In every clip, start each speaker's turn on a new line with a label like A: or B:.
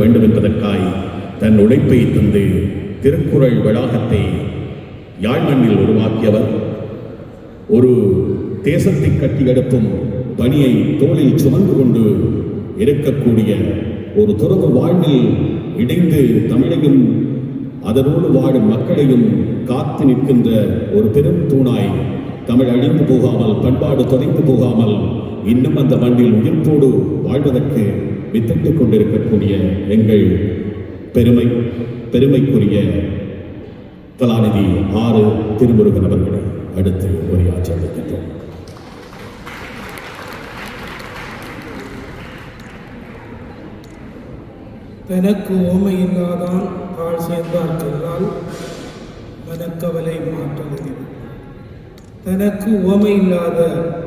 A: வேண்டும் என்பதற்காய் தன் உழைப்பை தந்து திருக்குறள் வளாகத்தை யாழ்மண்ணில் உருவாக்கியவர். ஒரு தேசத்தை கட்டியெடுக்கும் பணியை தோளில் சுமந்து கொண்டு இருக்கக்கூடிய ஒரு துறவு வாழ்வில் இணைந்து தமிழையும் அதனோடு வாழும் மக்களையும் காத்து நிற்கின்ற ஒரு பெரும் தூணாய் தமிழ் அழிந்து போகாமல் பண்பாடு தொலைந்து போகாமல் இன்னும் அந்த மண்ணில் உயிர்ப்போடு வாழ்வதற்கு வித்திட்டுக் கொண்டிருக்கக்கூடிய எங்கள் பெருமை பெருமைக்குரிய கலாநிதி ஆறு திருமுருகன் அவர்களை அடுத்து உரையாற்றி அளிக்கின்றோம்
B: தனக்கு ஓமை இல்லாதான் தாழ் சேர்ந்தார்கெல்லாம் மனக்கவலை மாற்றுகிறது தனக்கு ஓமை இல்லாத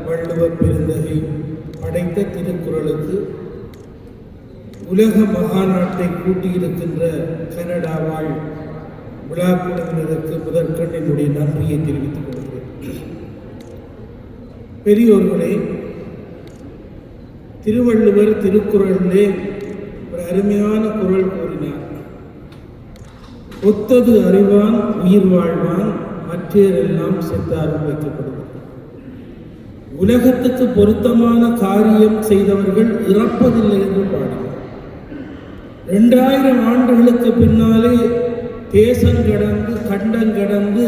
B: வள்ளுவர் பெருந்தகை படைத்த திருக்குறளுக்கு உலக மகாநாட்டை கூட்டியிருக்கின்ற கனடா வாழ் விழா குழுவினருக்கு முதற்கண் என்னுடைய நன்றியை தெரிவித்துக் கொள்கிறேன். பெரியோர்களே திருவள்ளுவர் திருக்குறளிலே ஒரு அருமையான குரல் கூறினார். ஒத்தது அறிவான் உயிர் வாழ்வான் மற்றேரெல்லாம் செத்தாரும் வைக்கப்படுவார். உலகத்துக்கு பொருத்தமான காரியம் செய்தவர்கள் இறப்பதில்லை என்று பாடினார் ரெண்டாயிரம் ஆண்டுகளுக்கு பின்னாலே தேசம் கடந்து கண்டம் கடந்து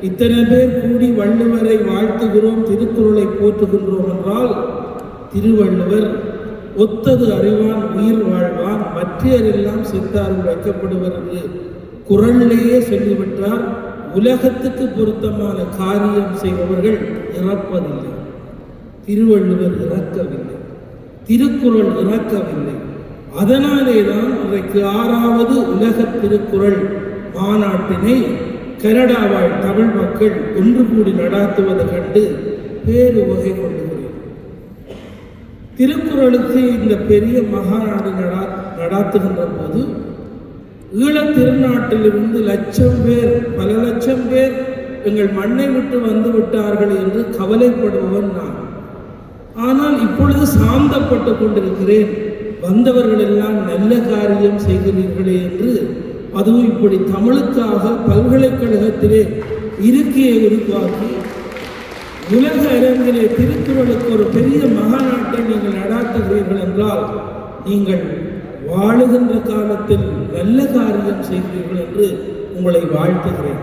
B: இத்தனை பேர் கூடி வள்ளுவரை வாழ்த்துகிறோம் திருக்குறளை போற்றுகின்றோம் என்றால் திருவள்ளுவர் ஒத்தது அறிவான் உயிர் வாழ்வான் மற்றையரெல்லாம் சித்தார்கள் வைக்கப்படுவர் என்று குரலிலேயே சொல்லிவிட்டார். உலகத்துக்கு பொருத்தமான காரியம் செய்பவர்கள் இறப்பதில்லை. திருவள்ளுவர் இறக்கவில்லை. திருக்குறள் இறக்கவில்லை. அதனாலே தான் இன்றைக்கு ஆறாவது உலக திருக்குறள் மாநாட்டினை கனடாவால் தமிழ் மக்கள் ஒன்று கூடி நடாத்துவது கண்டு பேரு வகை கொள்ளுகிறேன் திருக்குறளுக்கு இந்த பெரிய மகாநாடு நடா நடாத்துகின்ற போது ஈழத் திருநாட்டிலிருந்து லட்சம் பேர் பல லட்சம் பேர் எங்கள் மண்ணை விட்டு வந்து விட்டார்கள் என்று கவலைப்படுபவன் நான். ஆனால் இப்பொழுது சாந்தப்பட்டு கொண்டிருக்கிறேன். வந்தவர்கள் எல்லாம் நல்ல காரியம் செய்கிறீர்களே என்று அதுவும் இப்படி தமிழுக்காக பல்கலைக்கழகத்திலே இருக்கையை உருவாக்கி உலக அரங்கிலே திருக்குறளுக்கு ஒரு பெரிய மகாநாட்டை நீங்கள் நடாத்துகிறீர்கள் என்றால் நீங்கள் வாழுகின்ற காலத்தில் நல்ல காரியம் செய்கிறீர்கள் என்று உங்களை வாழ்த்துகிறேன்.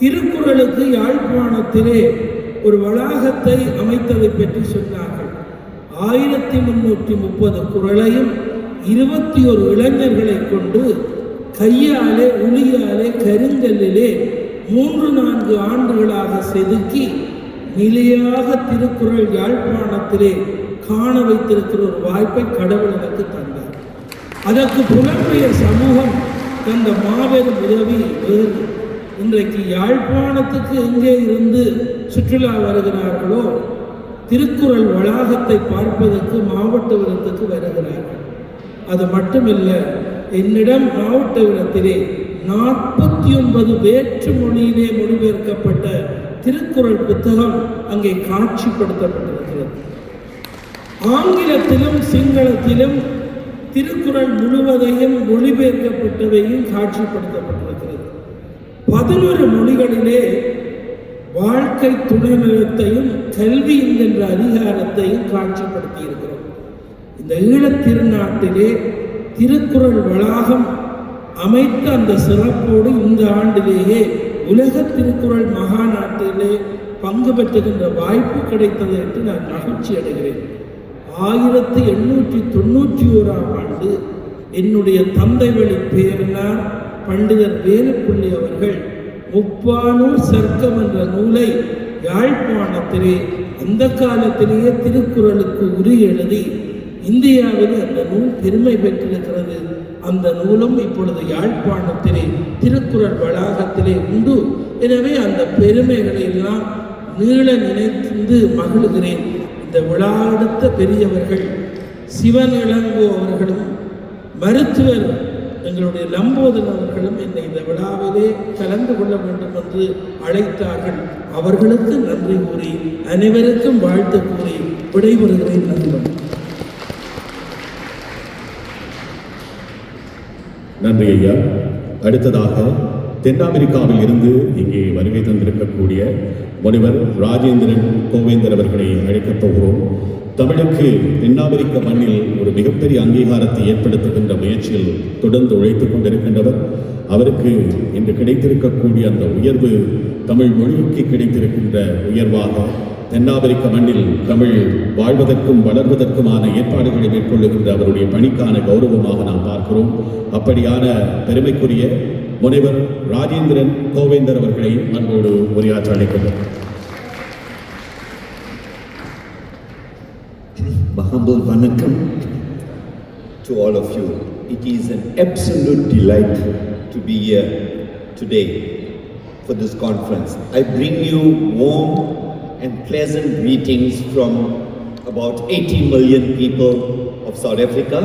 B: திருக்குறளுக்கு யாழ்ப்பாணத்திலே ஒரு வளாகத்தை அமைத்ததை பற்றி சொன்னார்கள் ஆயிரத்தி முன்னூற்றி முப்பது குரலையும் இருபத்தி ஒரு இளைஞர்களை கொண்டு கையாலே உளியாலே கருங்கல்லிலே மூன்று நான்கு ஆண்டுகளாக செதுக்கி நிலையாக திருக்குறள் யாழ்ப்பாணத்திலே காண வைத்திருக்கிற ஒரு வாய்ப்பை கடவுள் எனக்கு தந்தார். அதற்கு புலம்பெயர் சமூகம் தந்த மாபெரும் உதவி வேறு இன்றைக்கு யாழ்ப்பாணத்துக்கு எங்கே இருந்து சுற்றுலா வருகிறார்களோ திருக்குறள் வளாகத்தை பார்ப்பதற்கு மாவட்ட மாவட்டபுரத்துக்கு வருகிறார்கள். அது மட்டுமல்ல என்னிடம் மாவட்ட மாவட்டபுரத்திலே நாற்பத்தி ஒன்பது வேற்று மொழியிலே மொழிபெயர்க்கப்பட்ட திருக்குறள் புத்தகம் அங்கே காட்சிப்படுத்தப்பட்டிருக்கிறது. ஆங்கிலத்திலும் சிங்களத்திலும் திருக்குறள் முழுவதையும் மொழிபெயர்க்கப்பட்டவையும் காட்சிப்படுத்தப்பட்டிருக்கிறது. பதினொரு மொழிகளிலே வாழ்க்கை துணைநிலத்தையும் கல்வி என்கின்ற அதிகாரத்தையும் காட்சிப்படுத்தி இருக்கிறோம் இந்த ஈழத் திருநாட்டிலே திருக்குறள் வளாகம் அமைத்த அந்த சிறப்போடு இந்த ஆண்டிலேயே உலக திருக்குறள் மகாநாட்டிலே பங்கு பெற்றுகின்ற வாய்ப்பு கிடைத்தது என்று நான் மகிழ்ச்சி அடைகிறேன். ஆயிரத்தி எண்ணூற்றி தொண்ணூற்றி ஓராம் ஆண்டு என்னுடைய தந்தை வழி பேரனார் பண்டிதர் வேலுப்பிள்ளை அவர்கள் முப்பானூர் சர்க்கம் என்ற நூலை யாழ்ப்பாணத்திலே அந்த காலத்திலேயே திருக்குறளுக்கு உரி எழுதி இந்தியாவில் அந்த நூல் பெருமை பெற்றிருக்கிறது. அந்த நூலும் இப்பொழுது யாழ்ப்பாணத்திலே திருக்குறள் வளாகத்திலே உண்டு. எனவே அந்த பெருமைகளை எல்லாம் நீள நினைத்து மகிழ்கிறேன். இந்த விழா எடுத்த பெரியவர்கள் சிவன் இளங்கோ அவர்களும் மருத்துவர் எங்களுடைய லம்போதன் அவர்களும் என்னை இந்த விழாவிலே கலந்து கொள்ள வேண்டும் என்று அழைத்தார்கள். அவர்களுக்கு நன்றி கூறி அனைவருக்கும் வாழ்த்து கூறி விடைபெறுகிறேன். நண்பன்
A: நன்றி ஐயா. அடுத்ததாக தென்னாப்பிரிக்காவில் இருந்து இங்கே வருகை தந்திருக்கக்கூடிய முனிவர் ராஜேந்திரன் கோவேந்தர் அவர்களை அழைக்கப் போகிறோம். தமிழுக்கு தென்னாப்பிரிக்க மண்ணில் ஒரு மிகப்பெரிய அங்கீகாரத்தை ஏற்படுத்துகின்ற முயற்சியில் தொடர்ந்து உழைத்துக் கொண்டிருக்கின்றவர். அவருக்கு இன்று கிடைத்திருக்கக்கூடிய அந்த உயர்வு தமிழ் மொழிக்கு கிடைத்திருக்கின்ற உயர்வாக தென்னாப்பிரிக்க மண்ணில் தமிழ் வாழ்வதற்கும் வளர்வதற்குமான ஏற்பாடுகளை மேற்கொள்ளுகின்ற அவருடைய பணிக்கான கௌரவமாக நாம் பார்க்கிறோம். அப்படியான பெருமைக்குரிய முனைவர் ராஜேந்திரன் கோவேந்தர் அவர்களை அன்போடு உரையாற்ற அழைக்கின்றோம்.
C: Vanakkam to all of you. It is an absolute delight to be here today for this conference. I bring you warm and pleasant greetings from about 80 million people of South Africa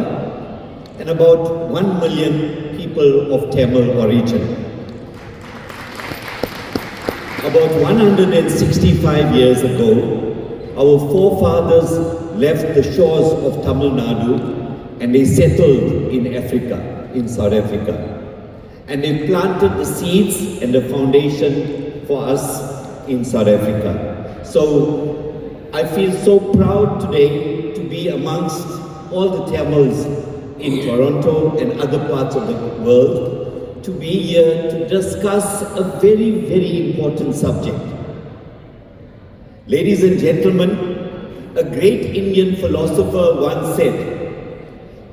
C: and about 1 million people of Tamil origin. About 165 years ago, our forefathers left the shores of Tamil Nadu and they settled in Africa, in South Africa. And they planted the seeds and the foundation for us in South Africa. So I feel so proud today to be amongst all the Tamils in Toronto and other parts of the world to be here to discuss a very, very important subject. Ladies and gentlemen, a great Indian philosopher once said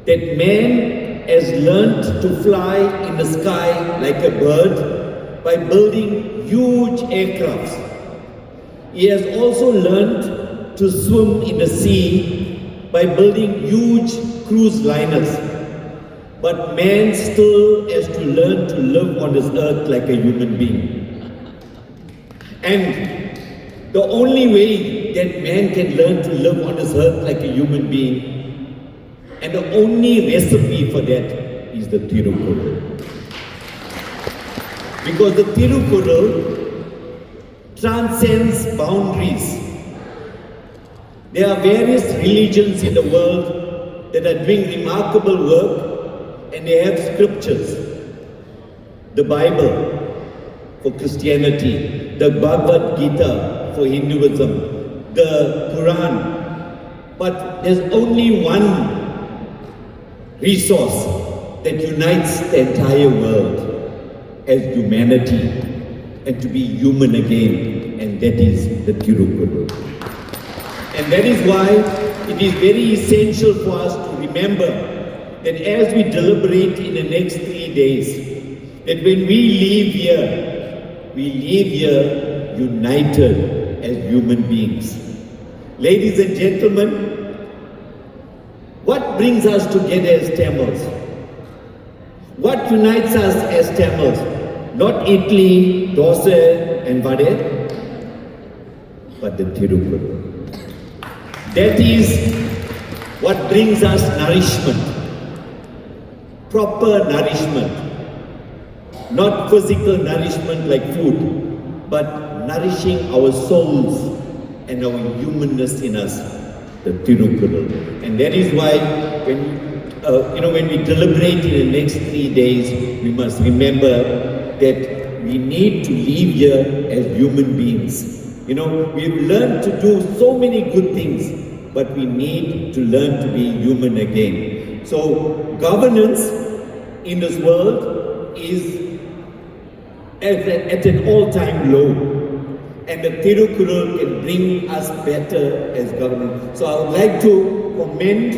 C: that man has learnt to fly in the sky like a bird by building huge aircrafts. He has also learnt to swim in the sea by building huge cruise liners. But man still has to learn to live on this earth like a human being. And the only way that man can learn to live on this earth like a human being, and the only recipe for that is the Tirukural. Because the Tirukural transcends boundaries. There are various religions in the world that are doing remarkable work and they have scriptures. The Bible for Christianity, the Bhagavad Gita for Hinduism, the Quran. But there's only one resource that unites the entire world as humanity and to be human again, and that is the Tirukuru. And that is why it is very essential for us to remember that as we deliberate in the next three days, that when we leave here, we leave here united as human beings. Ladies and gentlemen, what brings us together as Tamils? What unites us as Tamils? Not Italy, dosa and vade, but the Tirupur. That is what brings us nourishment, proper nourishment, not physical nourishment like food, but nourishing our souls and our humanness in us, the Tirupuru. And that is why when uh, you know when we deliberate in the next three days, we must remember that we need to live here as human beings. You know, we've learned to do so many good things, but we need to learn to be human again. So, governance in this world is at, at an all time low. And the Tirukural can bring us better as government. So, I would like to commend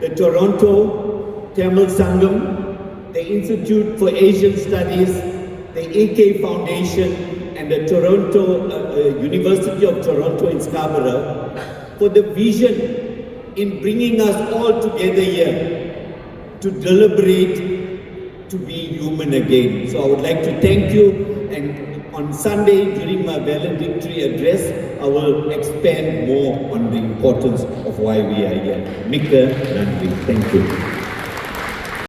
C: the Toronto Tamil Sangam, the Institute for Asian Studies, the AK Foundation, and the Toronto uh, uh, University of Toronto in Scarborough for the vision in bringing us all together here to deliberate to be human again. So I would like to thank you and on Sunday during my valedictory address, I will expand more on the importance of why we are here. Mika Nandri. Thank you.